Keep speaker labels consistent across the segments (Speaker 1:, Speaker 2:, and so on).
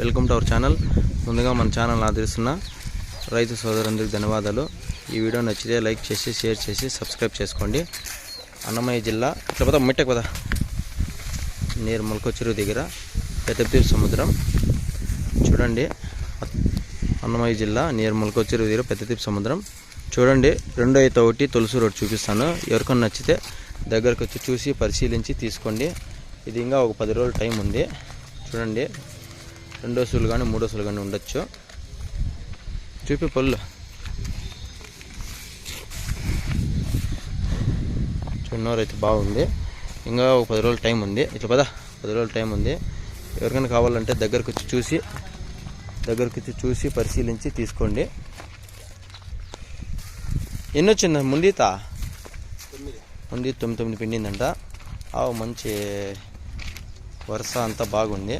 Speaker 1: Welcome to our channel. ముందుగా మన channel ఆదరిస్తున్న రైతు సోదరులందరికీ ధన్యవాదాలు. ఈ వీడియో నచ్చితే లైక్ చేసి షేర్ చేసి సబ్స్క్రైబ్ చేసుకోండి. అన్నమయ్య జిల్లా ఇట్లా పోదా మిట్టకు పోదా. నీరు మొలకొచ్చెరువు దగ్గర పెద్దపీరు సముద్రం. చూడండి అన్నమయ్య జిల్లా నీరు మొలకొచ్చెరువు దగ్గర పెద్దతీపు సముద్రం. చూడండి రెండో అయితే ఒకటి తులసి రోడ్ చూపిస్తాను. ఎవరికన్నా నచ్చితే దగ్గరకు వచ్చి చూసి పరిశీలించి తీసుకోండి. ఇది ఇంకా ఒక పది రోజులు టైం ఉంది. చూడండి రెండో సూలు కానీ మూడో సూలు కానీ ఉండొచ్చు. చూపి పళ్ళు. చున్నోరు అయితే బాగుంది. ఇంకా ఒక పది రోజులు టైం ఉంది. ఇట్లా పదా పది రోజులు టైం ఉంది. ఎవరికైనా కావాలంటే దగ్గరకు వచ్చి చూసి దగ్గరకు వచ్చి చూసి పరిశీలించి తీసుకోండి. ఎన్ని వచ్చింది ముందీత ముందు తొమ్మిది తొమ్మిది పిండిందంట. ఆవు మంచి వరుస అంతా బాగుంది.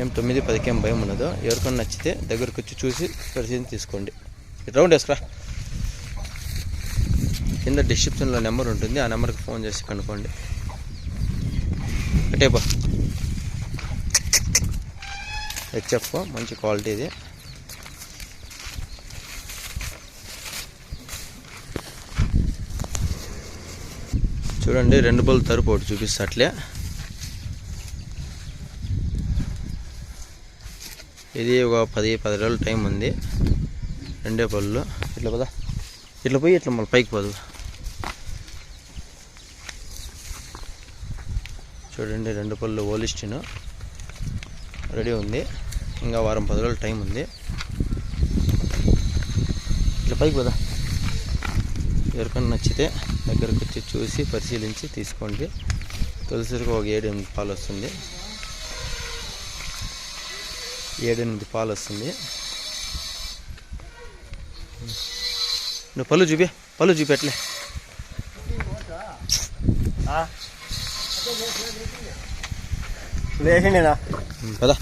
Speaker 1: ఏం తొమ్మిది పదికేం భయం ఉండదు. ఎవరికైనా నచ్చితే దగ్గరకు వచ్చి చూసి పరిశీలన తీసుకోండి. రౌండ్ వేసుకురా? కింద డిస్క్రిప్షన్లో నెంబర్ ఉంటుంది. ఆ నెంబర్కి ఫోన్ చేసి కనుక్కోండి. అటేపా హెచ్ఎఫ్ మంచి క్వాలిటీ ఇది. చూడండి రెండు బల్ తరుపు ఒకటి చూపిస్తా ఇది ఒక పది పది రోజుల టైం ఉంది. రెండే పళ్ళు. ఇట్లా పదా. ఇట్లా పోయి ఇట్లా మళ్ళీ పైకి పోదు. చూడండి రెండు పళ్ళు ఓలిస్టిన్ రెడీ ఉంది. ఇంకా వారం పది రోజుల టైం ఉంది. ఇట్లా పైకి పోదా. ఎవరికైనా నచ్చితే దగ్గరకు వచ్చి చూసి పరిశీలించి తీసుకోండి. తులసికి ఒక ఏడు ఎనిమిది పాలు వస్తుంది. ఏడెనిమిది పాలు వస్తుంది. నువ్వు పళ్ళు చూపి పళ్ళు చూపెట్లే
Speaker 2: లేచిండేనా?
Speaker 1: కదా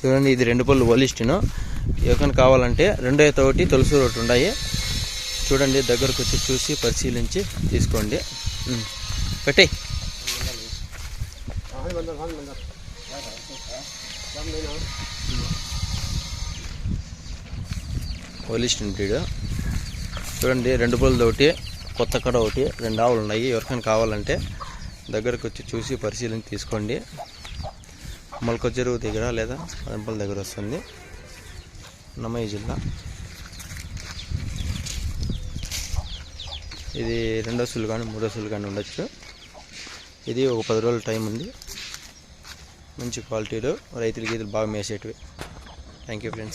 Speaker 1: చూడండి ఇది రెండు పళ్ళు ఒలిస్టిను ఎవరికైనా కావాలంటే రెండో ఒకటి తులసి ఒకటి ఉన్నాయి చూడండి దగ్గరకు వచ్చి చూసి పరిశీలించి తీసుకోండి. ఉమ్. పోలీస్ ఒలిస్టిన్ చూడండి రెండు పళ్ళది ఒకటి కొత్త కడ ఒకటి రెండు ఆవులు ఉన్నాయి. ఎవరికైనా కావాలంటే దగ్గరకు వచ్చి చూసి పరిశీలించి తీసుకోండి. మొలకొచ్చెరువు దగ్గర లేదా మదంపల్లి దగ్గర వస్తుంది. నమ్మయ్య జిల్లా. ఇది రెండో సులు కానీ మూడో సులు కానీ ఉండొచ్చు. ఇది ఒక పది రోజుల టైం ఉంది. మంచి క్వాలిటీలో రైతులు గీతులు బాగా మేసేటివి. Thank you friends